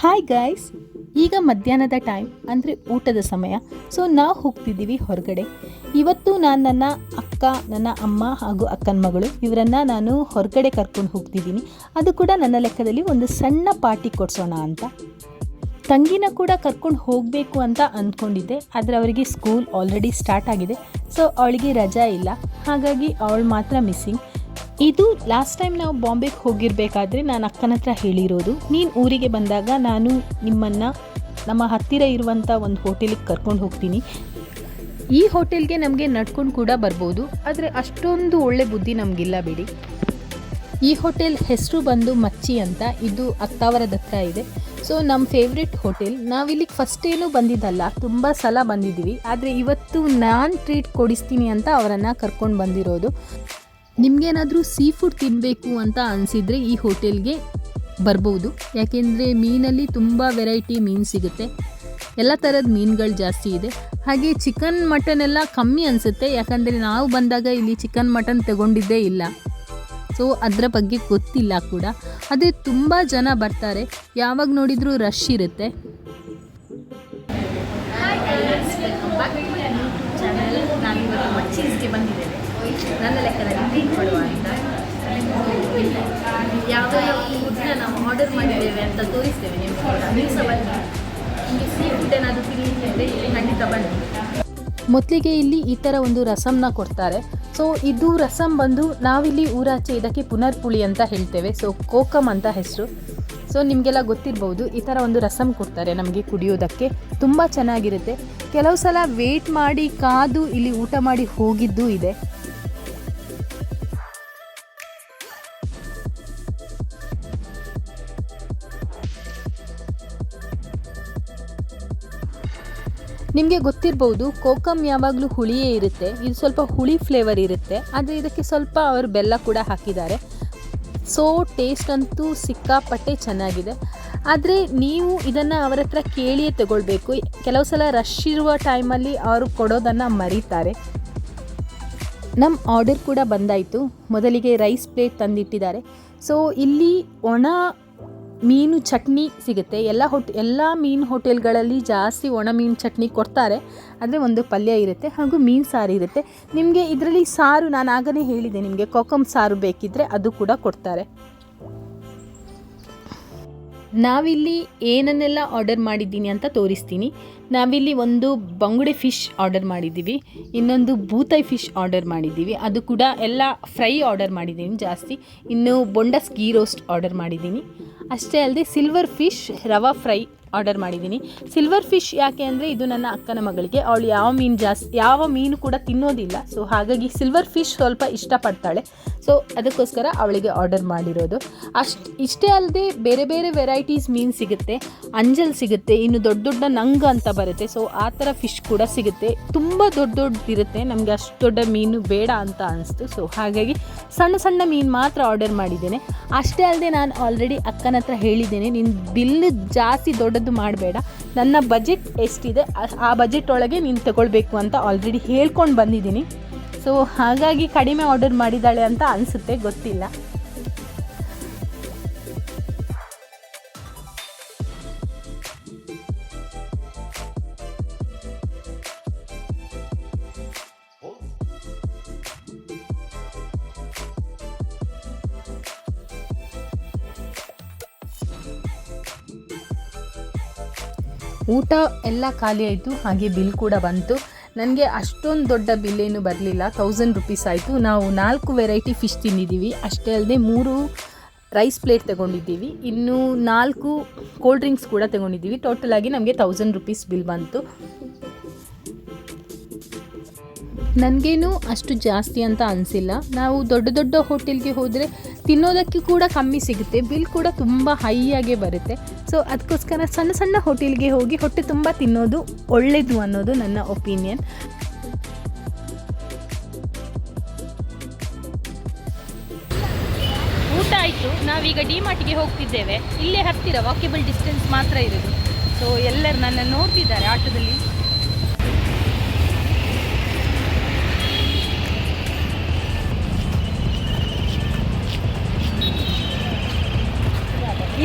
Hi guys ಈಗ ಮಧ್ಯಾಹ್ನದ time ಅಂದರೆ ಊಟದ ಸಮಯ. ಸೊ ನಾವು ಹೋಗ್ತಿದ್ದೀವಿ ಹೊರಗಡೆ. ಇವತ್ತು ನಾನು ನನ್ನ ಅಕ್ಕ, ನನ್ನ ಅಮ್ಮ ಹಾಗೂ ಅಕ್ಕನ ಮಗಳು ಇವರನ್ನು ನಾನು ಹೊರಗಡೆ ಕರ್ಕೊಂಡು ಹೋಗ್ತಿದ್ದೀನಿ. ಅದು ಕೂಡ ನನ್ನ ಲೆಕ್ಕದಲ್ಲಿ ಒಂದು ಸಣ್ಣ ಪಾರ್ಟಿ ಕೊಡಿಸೋಣ ಅಂತ. ತಂಗಿನ ಕೂಡ ಕರ್ಕೊಂಡು ಹೋಗಬೇಕು ಅಂತ ಅಂದ್ಕೊಂಡಿದ್ದೆ ಆದರೆ ಅವರಿಗೆ ಸ್ಕೂಲ್ ಆಲ್ರೆಡಿ ಸ್ಟಾರ್ಟ್ ಆಗಿದೆ. ಸೊ ಅವಳಿಗೆ ರಜಾ ಇಲ್ಲ. ಹಾಗಾಗಿ ಅವಳು ಮಾತ್ರ ಮಿಸ್ಸಿಂಗ್ ಇದು ಲಾಸ್ಟ್ ಟೈಮ್ ನಾವು ಬಾಂಬೆಗೆ ಹೋಗಿರಬೇಕಾದ್ರೆ ನಾನು ಅಕ್ಕನ ಹತ್ರ ಹೇಳಿರೋದು. ನೀನು ಊರಿಗೆ ಬಂದಾಗ ನಾನು ನಿಮ್ಮನ್ನು, ನಮ್ಮ ಹತ್ತಿರ ಇರುವಂಥ ಒಂದು ಹೋಟೆಲಿಗೆ ಕರ್ಕೊಂಡು ಹೋಗ್ತೀನಿ. ಈ ಹೋಟೆಲ್ಗೆ ನಮಗೆ ನಡ್ಕೊಂಡು ಕೂಡ ಬರ್ಬೋದು, ಆದರೆ ಅಷ್ಟೊಂದು ಒಳ್ಳೆ ಬುದ್ಧಿ ನಮಗಿಲ್ಲ ಬಿಡಿ. ಈ ಹೋಟೆಲ್ ಹೆಸರು ಬಂದು ಮಚ್ಚಿ ಅಂತ, ಇದು ಅತ್ತಾವರ ದತ್ತ ಇದೆ. ಸೊ ನಮ್ಮ ಫೇವ್ರೆಟ್ ಹೋಟೆಲ್ ನಾವಿಲ್ಲಿಗೆ ಫಸ್ಟ್ ಏನೂ ಬಂದಿದ್ದಲ್ಲ, ತುಂಬ ಸಲ ಬಂದಿದ್ದೀವಿ. ಆದರೆ ಇವತ್ತು ನಾನು ಟ್ರೀಟ್ ಕೊಡಿಸ್ತೀನಿ ಅಂತ ಅವರನ್ನು ಕರ್ಕೊಂಡು ಬಂದಿರೋದು. ನಿಮಗೇನಾದರೂ ಸೀ ಫುಡ್ ತಿನ್ನಬೇಕು ಅಂತ ಅನಿಸಿದರೆ ಈ ಹೋಟೆಲ್ಗೆ ಬರ್ಬೋದು. ಯಾಕೆಂದರೆ ಮೀನಲ್ಲಿ ತುಂಬ ವೆರೈಟಿ ಮೀನು ಸಿಗುತ್ತೆ. ಎಲ್ಲ ಥರದ ಮೀನುಗಳು ಜಾಸ್ತಿ ಇದೆ. ಹಾಗೆ ಚಿಕನ್ ಮಟನ್ ಎಲ್ಲ ಕಮ್ಮಿ ಅನಿಸುತ್ತೆ. ಯಾಕಂದರೆ ನಾವು ಬಂದಾಗ ಇಲ್ಲಿ ಚಿಕನ್ ಮಟನ್ ತಗೊಂಡಿದ್ದೇ ಇಲ್ಲ. ಸೊ ಅದರ ಬಗ್ಗೆ ಗೊತ್ತಿಲ್ಲ ಕೂಡ. ಅದೇ ತುಂಬ ಜನ ಬರ್ತಾರೆ. ಯಾವಾಗ ನೋಡಿದರೂ ರಶ್ ಇರುತ್ತೆ. ನನ್ನ ಲೆಕ್ಕದಲ್ಲಿ ಯಾವ ಫುಡ್ನ ನಾವು ಆರ್ಡರ್ ಮಾಡಿದ್ದೇವೆ ಅಂತ ತೋರಿಸ್ತೇವೆ ನೀವು ಸಹ ಬನ್ನಿ. ಸೀ ಇಲ್ಲಿ ಖಂಡಿತ ಬನ್ನಿ. ಮೊದಲಿಗೆ ಇಲ್ಲಿ ಈ ಥರ ಒಂದು ರಸಮ್ನ ಕೊಡ್ತಾರೆ. ಸೊ ಇದು ರಸಮ್ ಬಂದು ನಾವಿಲ್ಲಿ ಊರಾಚೆ ಇದಕ್ಕೆ ಪುನರ್ಪುಳಿ ಅಂತ ಹೇಳ್ತೇವೆ. ಸೊ ಕೋಕಮ್ ಅಂತ ಹೆಸರು. ಸೊ ನಿಮಗೆಲ್ಲ ಗೊತ್ತಿರ್ಬೋದು, ಈ ಥರ ಒಂದು ರಸಮ್ ಕೊಡ್ತಾರೆ ನಮಗೆ ಕುಡಿಯೋದಕ್ಕೆ. ತುಂಬ ಚೆನ್ನಾಗಿರುತ್ತೆ. ಕೆಲವು ಸಲ ವೇಟ್ ಮಾಡಿ ಕಾದು ಇಲ್ಲಿ ಊಟ ಮಾಡಿ ಹೋಗಿದ್ದೂ ಇದೆ. ನಿಮಗೆ ಗೊತ್ತಿರಬಹುದು ಕೋಕಮ್ ಯಾವಾಗಲೂ ಹುಳಿಯೇ ಇರುತ್ತೆ. ಇದು ಸ್ವಲ್ಪ ಹುಳಿ ಫ್ಲೇವರ್ ಇರುತ್ತೆ. ಆದರೆ ಇದಕ್ಕೆ ಸ್ವಲ್ಪ ಅವರು ಬೆಲ್ಲ ಕೂಡ ಹಾಕಿದ್ದಾರೆ. ಸೊ ಟೇಸ್ಟ್ ಅಂತೂ ಸಿಕ್ಕಾಪಟ್ಟೆ ಚೆನ್ನಾಗಿದೆ. ಆದರೆ ನೀವು ಇದನ್ನು ಅವರ ಹತ್ರ ಕೇಳಿಯೇ ತಗೊಳ್ಬೇಕು. ಕೆಲವು ಸಲ ರಶ್ ಇರುವ ಟೈಮಲ್ಲಿ ಅವರು ಕೊಡೋದನ್ನು ಮರೀತಾರೆ. ನಮ್ಮ ಆರ್ಡರ್ ಕೂಡ ಬಂದಾಯಿತು. ಮೊದಲಿಗೆ ರೈಸ್ ಪ್ಲೇಟ್ ತಂದಿಟ್ಟಿದ್ದಾರೆ. ಸೊ ಇಲ್ಲಿ ಒಣ ಮೀನು ಚಟ್ನಿ ಸಿಗುತ್ತೆ. ಎಲ್ಲ ಹೋಟ್, ಎಲ್ಲ ಮೀನು ಹೋಟೆಲ್ಗಳಲ್ಲಿ ಜಾಸ್ತಿ ಒಣ ಮೀನು ಚಟ್ನಿ ಕೊಡ್ತಾರೆ. ಅಂದರೆ ಒಂದು ಪಲ್ಯ ಇರುತ್ತೆ ಹಾಗೂ ಮೀನು ಸಾರು ಇರುತ್ತೆ. ನಿಮಗೆ ಇದರಲ್ಲಿ ಸಾರು ನಾನು ಆಗಲೇ ಹೇಳಿದೆ, ನಿಮಗೆ ಕೊಕ್ಕಂ ಸಾರು ಬೇಕಿದ್ದರೆ ಅದು ಕೂಡ ಕೊಡ್ತಾರೆ. ನಾವಿಲ್ಲಿ ಏನನ್ನೆಲ್ಲ ಆರ್ಡರ್ ಮಾಡಿದ್ದೀನಿ ಅಂತ ತೋರಿಸ್ತೀನಿ. ನಾವಿಲ್ಲಿ ಒಂದು ಬಂಗುಡೆ ಫಿಶ್ ಆರ್ಡರ್ ಮಾಡಿದ್ದೀವಿ. ಇನ್ನೊಂದು ಬೂತಾಯಿ ಫಿಶ್ ಆರ್ಡರ್ ಮಾಡಿದ್ದೀವಿ. ಅದು ಕೂಡ ಎಲ್ಲ ಫ್ರೈ ಆರ್ಡರ್ ಮಾಡಿದ್ದೀನಿ ಜಾಸ್ತಿ. ಇನ್ನು ಬೊಂಡಸ್ ಗೀ ರೋಸ್ಟ್ ಆರ್ಡರ್ ಮಾಡಿದ್ದೀನಿ. ಅಷ್ಟೇ ಅಲ್ಲದೆ silver fish rava fry order ಮಾಡಿದ್ದೀನಿ. ಸಿಲ್ವರ್ ಫಿಶ್ ಯಾಕೆ ಅಂದರೆ ಇದು ನನ್ನ ಅಕ್ಕನ ಮಗಳಿಗೆ. ಅವಳು ಯಾವ ಮೀನು ಜಾಸ್ತಿ ಯಾವ ಮೀನು ಕೂಡ ತಿನ್ನೋದಿಲ್ಲ. ಸೊ ಹಾಗಾಗಿ ಸಿಲ್ವರ್ ಫಿಶ್ ಸ್ವಲ್ಪ ಇಷ್ಟಪಡ್ತಾಳೆ. ಸೊ ಅದಕ್ಕೋಸ್ಕರ ಅವಳಿಗೆ ಆರ್ಡರ್ ಮಾಡಿರೋದು. ಅಷ್ಟು, ಇಷ್ಟೇ ಅಲ್ಲದೆ ಬೇರೆ ಬೇರೆ ವೆರೈಟೀಸ್ ಮೀನು ಸಿಗುತ್ತೆ. ಅಂಜಲ್ ಸಿಗುತ್ತೆ, ಇನ್ನು ದೊಡ್ಡ ದೊಡ್ಡ ನಂಗ ಅಂತ ಬರುತ್ತೆ. ಸೊ ಆ ಥರ ಫಿಶ್ ಕೂಡ ಸಿಗುತ್ತೆ. ತುಂಬ ದೊಡ್ಡ ದೊಡ್ಡದಿರುತ್ತೆ ನಮಗೆ ಅಷ್ಟು ದೊಡ್ಡ ಮೀನು ಬೇಡ ಅಂತ ಅನಿಸ್ತು. ಸೊ ಹಾಗಾಗಿ ಸಣ್ಣ ಸಣ್ಣ ಮೀನು ಮಾತ್ರ ಆರ್ಡರ್ ಮಾಡಿದ್ದೇನೆ. ಅಷ್ಟೇ ಅಲ್ಲದೆ ನಾನು ಆಲ್ರೆಡಿ ಅಕ್ಕನ ಹತ್ರ ಹೇಳಿದ್ದೇನೆ. ನಿನ್ನ ಬಿಲ್ ಜಾಸ್ತಿ ದೊಡ್ಡದು ಮಾಡಬೇಡ. ನನ್ನ ಬಜೆಟ್ ಎಷ್ಟಿದೆ, ಆ ಬಜೆಟ್ ಒಳಗೆ ನೀನು ತಗೊಳ್ಬೇಕು ಅಂತ ಆಲ್ರೆಡಿ ಹೇಳ್ಕೊಂಡು ಬಂದಿದ್ದೀನಿ. ಸೊ ಹಾಗಾಗಿ ಕಡಿಮೆ ಆರ್ಡರ್ ಮಾಡಿದ್ದಾಳೆ ಅಂತ ಅನಿಸುತ್ತೆ, ಗೊತ್ತಿಲ್ಲ. ಊಟ ಎಲ್ಲ ಖಾಲಿ ಆಯಿತು, ಹಾಗೆ ಬಿಲ್ ಕೂಡ ಬಂತು. ನನಗೆ ಅಷ್ಟೊಂದು ದೊಡ್ಡ ಬಿಲ್ ಏನು ಬರಲಿಲ್ಲ ತೌಸಂಡ್ ರುಪೀಸ್ ಆಯಿತು. ನಾವು ನಾಲ್ಕು ವೆರೈಟಿ ಫಿಶ್ ತಿಂದಿದ್ದೀವಿ. ಅಷ್ಟೇ ಅಲ್ಲದೆ ಮೂರು ರೈಸ್ ಪ್ಲೇಟ್ ತಗೊಂಡಿದ್ದೀವಿ. ಇನ್ನೂ ನಾಲ್ಕು ಕೋಲ್ಡ್ ಡ್ರಿಂಕ್ಸ್ ಕೂಡ ತಗೊಂಡಿದ್ದೀವಿ. ಟೋಟಲ್ ಆಗಿ ನಮಗೆ ತೌಸಂಡ್ ರುಪೀಸ್ ಬಿಲ್ ಬಂತು. ನನಗೇನು ಅಷ್ಟು ಜಾಸ್ತಿ ಅಂತ ಅನಿಸಿಲ್ಲ. ನಾವು ದೊಡ್ಡ ದೊಡ್ಡ ಹೋಟೆಲ್ಗೆ ಹೋದರೆ ತಿನ್ನೋದಕ್ಕೆ ಕೂಡ ಕಮ್ಮಿ ಸಿಗುತ್ತೆ. ಬಿಲ್ ಕೂಡ ತುಂಬ ಹೈಯಾಗೆ ಬರುತ್ತೆ. ಸೊ ಅದಕ್ಕೋಸ್ಕರ ಸಣ್ಣ ಸಣ್ಣ ಹೋಟೆಲ್ಗೆ ಹೋಗಿ ಹೊಟ್ಟೆ ತುಂಬ ತಿನ್ನೋದು ಒಳ್ಳೆಯದು ಅನ್ನೋದು ನನ್ನ ಒಪಿನಿಯನ್ ಊಟ ಆಯಿತು, ನಾವೀಗ ಡಿ ಮಾರ್ಟಿಗೆ ಹೋಗ್ತಿದ್ದೇವೆ. ಇಲ್ಲೇ ಹತ್ತಿರ ವಾಕೇಬಲ್ ಡಿಸ್ಟೆನ್ಸ್ ಮಾತ್ರ ಇರೋದು. ಸೊ ಎಲ್ಲರೂ ನನ್ನ ನೋಡ್ತಿದ್ದಾರೆ ಆಟೋದಲ್ಲಿ.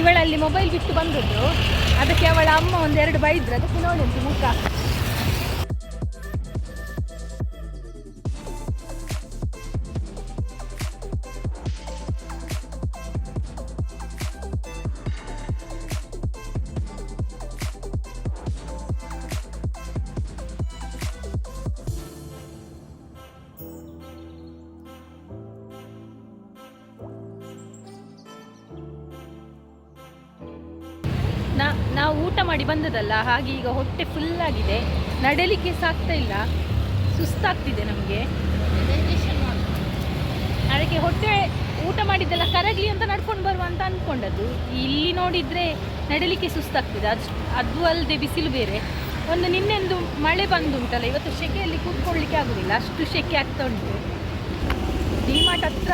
ಇವಳಲ್ಲಿ ಮೊಬೈಲ್ ಬಿಟ್ಟು ಬಂದದ್ದು. ಅದಕ್ಕೆ ಅವಳ ಅಮ್ಮ ಒಂದೆರಡು ಬೈದ್ರು. ಅದಕ್ಕೆ ನೋಡಿ ಮುಖ. ನಾವು ಊಟ ಮಾಡಿ ಬಂದದಲ್ಲ, ಹಾಗೆ ಈಗ ಹೊಟ್ಟೆ ಫುಲ್ ಆಗಿದೆ. ನಡಲಿಕ್ಕೆ ಸಾಕ್ತಾ ಇಲ್ಲ. ಸುಸ್ತಾಗ್ತಿದೆ ನಮಗೆ. ಅದಕ್ಕೆ ಹೊಟ್ಟೆ ಊಟ ಮಾಡಿದ್ದೆಲ್ಲ ಕರಗಲಿ ಅಂತ ನಡ್ಕೊಂಡು ಬರುವ ಅಂತ ಅಂದ್ಕೊಂಡದ್ದು ಇಲ್ಲಿ ನೋಡಿದರೆ ನಡಲಿಕ್ಕೆ ಸುಸ್ತಾಗ್ತಿದೆ. ಅದು ಅದು ಅಲ್ಲದೆ ಬಿಸಿಲು ಬೇರೆ. ಒಂದು ನಿನ್ನೆಂದು ಮಳೆ ಬಂದುಂಟಲ್ಲ, ಇವತ್ತು ಸೆಕೆಯಲ್ಲಿ ಕೂತ್ಕೊಳ್ಳಿಕ್ಕೆ ಆಗೋದಿಲ್ಲ. ಅಷ್ಟು ಸೆಕೆ ಆಗ್ತಾ ಉಂಟು. ಡಿಮಾರ್ಟ್ ಹತ್ರ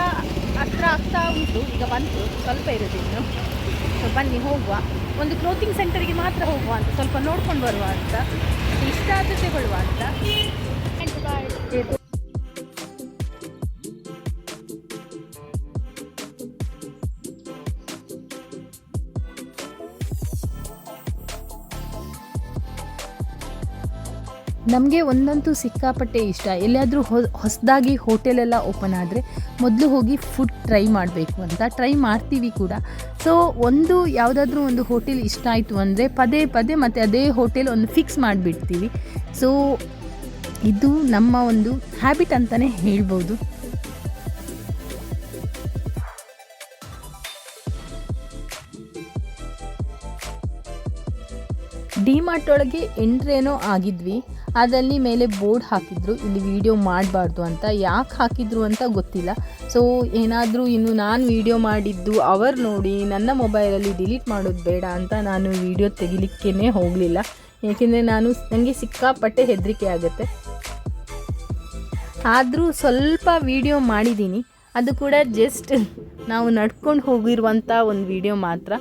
ಹತ್ರ ಆಗ್ತಾ ಉಂಟು. ಈಗ ಬಂತು. ಸ್ವಲ್ಪ ಇರೋದು ಇನ್ನು ಸೊ ಬನ್ನಿ, ಹೋಗುವ. ಒಂದು ಕ್ಲೋತಿಂಗ್ ಸೆಂಟರ್ಗೆ ಮಾತ್ರ ಹೋಗುವ ಅಂತ. ಸ್ವಲ್ಪ ನೋಡ್ಕೊಂಡು ಬರುವ ಅಂತ. ಇಷ್ಟ ಆದರೆ ತಗೊಳ್ಳುವ ಅಂತ. ನಮಗೆ ಒಂದಂತೂ ಸಿಕ್ಕಾಪಟ್ಟೆ ಇಷ್ಟ. ಎಲ್ಲಿಯಾದರೂ ಹೊಸದಾಗಿ ಹೋಟೆಲೆಲ್ಲ ಓಪನ್ ಆದರೆ ಮೊದಲು ಹೋಗಿ ಫುಡ್ ಟ್ರೈ ಮಾಡಬೇಕು ಅಂತ ಟ್ರೈ ಮಾಡ್ತೀವಿ ಕೂಡ. ಸೊ ಒಂದು ಯಾವುದಾದ್ರೂ ಒಂದು ಹೋಟೆಲ್ ಇಷ್ಟ ಆಯಿತು ಅಂದರೆ ಪದೇ ಪದೇ ಮತ್ತು ಅದೇ ಹೋಟೆಲ್ ಒಂದು ಫಿಕ್ಸ್ ಮಾಡಿಬಿಡ್ತೀವಿ. ಸೊ ಇದು ನಮ್ಮ ಒಂದು ಹ್ಯಾಬಿಟ್ ಅಂತಲೇ ಹೇಳ್ಬೋದು. ಡಿಮಾರ್ಟ್ ಒಳಗೆ ಎಂಟ್ರೇನೋ ಆಗಿದ್ವಿ. ಅದಲ್ಲಿ ಮೇಲೆ ಬೋರ್ಡ್ ಹಾಕಿದ್ರು. ಇಲ್ಲಿ ವಿಡಿಯೋ ಮಾಡಬಾರ್ದು ಅಂತ. ಯಾಕೆ ಹಾಕಿದ್ರು ಅಂತ ಗೊತ್ತಿಲ್ಲ. ಸೊ ಏನಾದರೂ ಇನ್ನು ನಾನು ವಿಡಿಯೋ ಮಾಡಿದ್ದು ಅವರು ನೋಡಿ, ನನ್ನ ಮೊಬೈಲಲ್ಲಿ ಡಿಲೀಟ್ ಮಾಡೋದು ಬೇಡ ಅಂತ ನಾನು ವಿಡಿಯೋ ತೆಗಿಲಿಕ್ಕೇ ಹೋಗಲಿಲ್ಲ. ಏಕೆಂದರೆ ನಾನು ನನಗೆ ಸಿಕ್ಕಾಪಟ್ಟೆ ಹೆದರಿಕೆ ಆಗುತ್ತೆ. ಆದರೂ ಸ್ವಲ್ಪ ವಿಡಿಯೋ ಮಾಡಿದ್ದೀನಿ ಅದು ಕೂಡ ಜಸ್ಟ್ ನಾವು ನಡ್ಕೊಂಡು ಹೋಗಿರುವಂಥ ಒಂದು ವಿಡಿಯೋ ಮಾತ್ರ.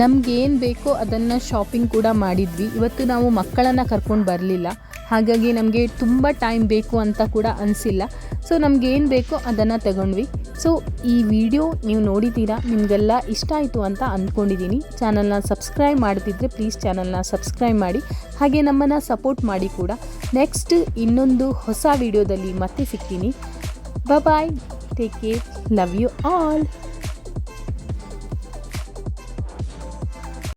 ನಮಗೇನು ಬೇಕೋ ಅದನ್ನು ಶಾಪಿಂಗ್ ಕೂಡ ಮಾಡಿದ್ವಿ. ಇವತ್ತು ನಾವು ಮಕ್ಕಳನ್ನು ಕರ್ಕೊಂಡು ಬರಲಿಲ್ಲ. ಹಾಗಾಗಿ ನಮಗೆ ತುಂಬ ಟೈಮ್ ಬೇಕು ಅಂತ ಕೂಡ ಅನಿಸಿಲ್ಲ. ಸೊ ನಮಗೇನು ಬೇಕೋ ಅದನ್ನು ತಗೊಂಡ್ವಿ. ಸೊ ಈ ವಿಡಿಯೋ ನೀವು ನೋಡಿದ್ದೀರಾ? ನಿಮಗೆಲ್ಲ ಇಷ್ಟ ಆಯಿತು ಅಂತ ಅಂದ್ಕೊಂಡಿದ್ದೀನಿ ಚಾನಲ್ನ ಸಬ್ಸ್ಕ್ರೈಬ್ ಮಾಡ್ತಿದ್ರೆ ಪ್ಲೀಸ್ ಚಾನಲ್ನ ಸಬ್ಸ್ಕ್ರೈಬ್ ಮಾಡಿ. ಹಾಗೆ ನಮ್ಮನ್ನು ಸಪೋರ್ಟ್ ಮಾಡಿ ಕೂಡ. ನೆಕ್ಸ್ಟ್ ಇನ್ನೊಂದು ಹೊಸ ವಿಡಿಯೋದಲ್ಲಿ ಮತ್ತೆ ಸಿಗ್ತೀನಿ. Bye take care love you all